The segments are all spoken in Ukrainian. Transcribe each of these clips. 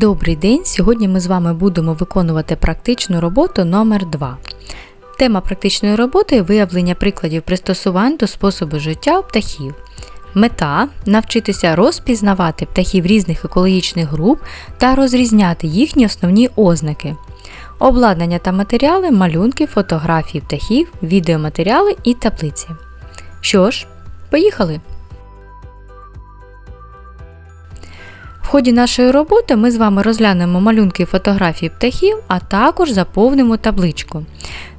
Добрий день! Сьогодні ми з вами будемо виконувати практичну роботу номер 2 Тема практичної роботи виявлення прикладів пристосувань до способу життя птахів. Мета навчитися розпізнавати птахів різних екологічних груп та розрізняти їхні основні ознаки. Обладнання та матеріали, малюнки, фотографії птахів, відеоматеріали і таблиці. Що ж, поїхали! Ході нашої роботи ми з вами розглянемо малюнки і фотографії птахів, а також заповнимо табличку.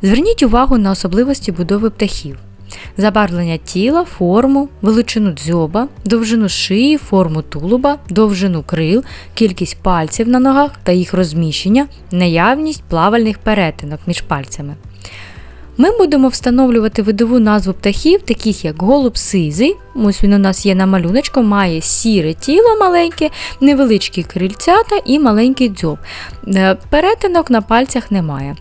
Зверніть увагу на особливості будови птахів. Забарвлення тіла, форму, величину дзьоба, довжину шиї, форму тулуба, довжину крил, кількість пальців на ногах та їх розміщення, наявність плавальних перетинок між пальцями. Ми будемо встановлювати видову назву птахів, таких як голуб сизий. Ось він у нас є на малюночку, має сіре тіло маленьке, невеличкі крильцята і маленький дзьоб. Е, Перетинок на пальцях немає.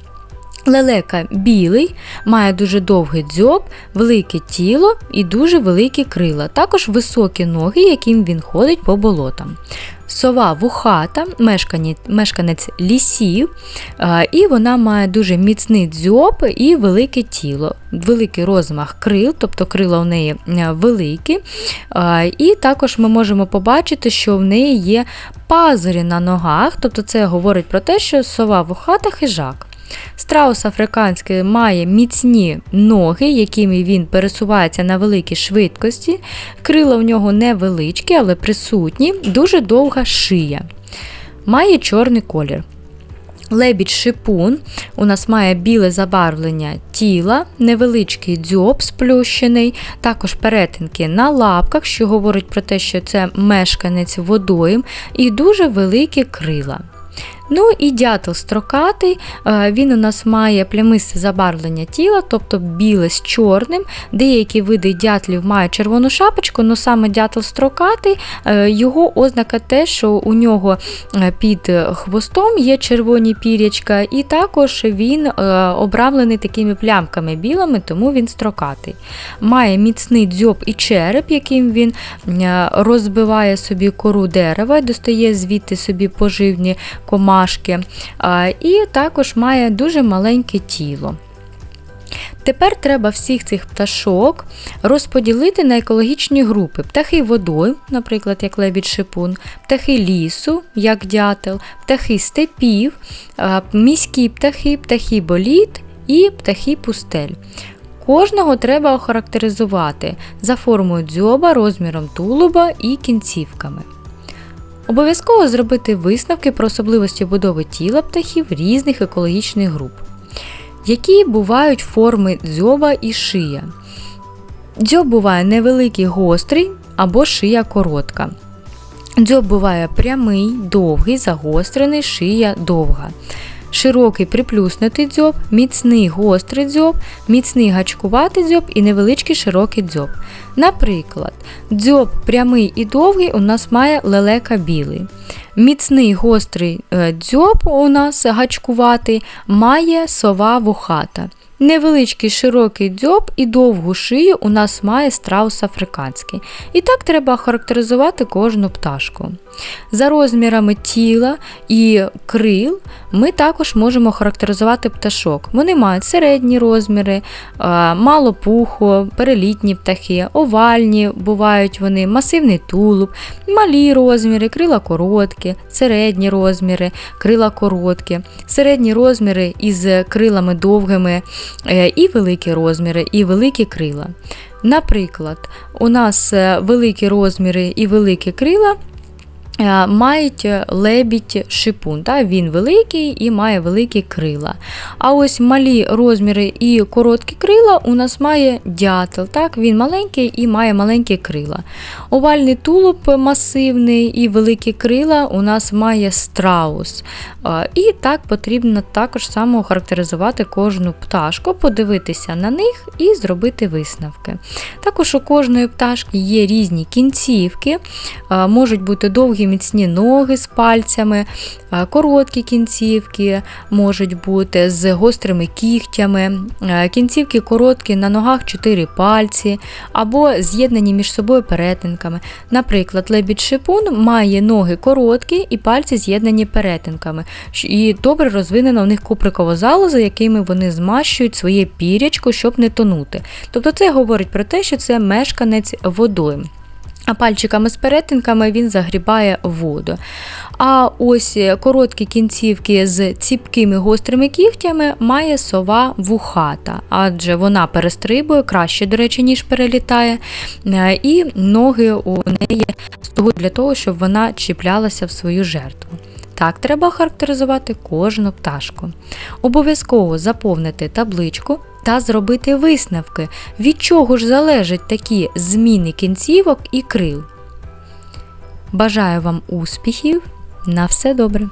Лелека білий, має дуже довгий дзьоб, велике тіло і дуже великі крила, також високі ноги, яким він ходить по болотам. Сова вухата, мешканець, лісів, е, і вона має дуже міцний дзьоб і велике тіло, великий розмах крил, тобто крила у неї е, великі. Е, І також ми можемо побачити, що в неї є пазурі на ногах, тобто це говорить про те, що сова вухата хижак. Страус африканський має міцні ноги, якими він пересувається на великій швидкості. Крила в нього невеличкі, але присутні, дуже довга шия. Має чорний колір. Лебідь шипун у нас має біле забарвлення тіла, невеличкий дзьоб сплющений, також перетинки на лапках, що говорить про те, що це мешканець водойм, і дуже великі крила. Ну і дятел строкатий, е, він у нас має плямисте забарвлення тіла, тобто біле з чорним. Деякі види дятлів мають червону шапочку, але саме дятел строкатий, е, його ознака те, що у нього е, під хвостом є червоні пірячка, і також він обрамлений такими плямками білими, тому він строкатий. Має міцний дзьоб і череп, яким він розбиває собі кору дерева, достає звідти собі поживні комахи комашки, і також має дуже маленьке тіло. Тепер треба всіх цих пташок розподілити на екологічні групи: птахи водою, наприклад, як лебідь шипун, птахи лісу, як дятел, птахи степів, міські птахи, птахи боліт і птахи пустель. Кожного треба охарактеризувати за формою дзьоба, розміром тулуба і кінцівками. Обов'язково зробити висновки про особливості будови тіла птахів різних екологічних груп. Які бувають форми дзьоба і шия. Дзьоб буває невеликий гострий або шия коротка. Дзьоб буває прямий, довгий, загострений, шия довга широкий приплюснутий дзьоб, міцний гострий дзьоб, міцний гачкуватий дзьоб і невеличкий широкий дзьоб. Наприклад, дзьоб прямий і довгий у нас має лелека білий. Міцний гострий е, дзьоб у нас гачкуватий має сова вухата. Невеличкий широкий дзьоб і довгу шию у нас має страус африканський. І так треба характеризувати кожну пташку. За розмірами тіла і крил ми також можемо характеризувати пташок. Вони мають середні розміри, мало пуху, перелітні птахи, овальні бувають вони, масивний тулуб, малі розміри, крила короткі, середні розміри, крила короткі, середні розміри із крилами довгими е, і великі розміри, і великі крила. Наприклад, у нас е, великі розміри і великі крила Е, мають е, лебідь шипун. Так? Він великий і має великі крила. А ось малі розміри і короткі крила у нас має дятел. Так? Він маленький і має маленькі крила. Овальний тулуб масивний і великі крила у нас має страус. Е, і так потрібно також само характеризувати кожну пташку, подивитися на них і зробити висновки. Також у кожної пташки є різні кінцівки, можуть бути довгі міцні ноги з пальцями, короткі кінцівки можуть бути з гострими кігтями, кінцівки короткі на ногах 4 пальці або з'єднані між собою перетинками. Наприклад, лебідь шипун має ноги короткі і пальці з'єднані перетинками. І добре розвинена у них куприкова залоза, якими вони змащують своє пірячко, щоб не тонути. Тобто це говорить про те, що це мешканець водою. А пальчиками з перетинками він загрібає воду. А ось короткі кінцівки з ціпкими гострими кігтями має сова вухата, адже вона перестрибує краще, до речі, ніж перелітає, е, і ноги у неї стугуть для того, щоб вона чіплялася в свою жертву. Так треба характеризувати кожну пташку. Обов'язково заповнити табличку та зробити висновки, від чого ж залежать такі зміни кінцівок і крил. Бажаю вам успіхів! На все добре!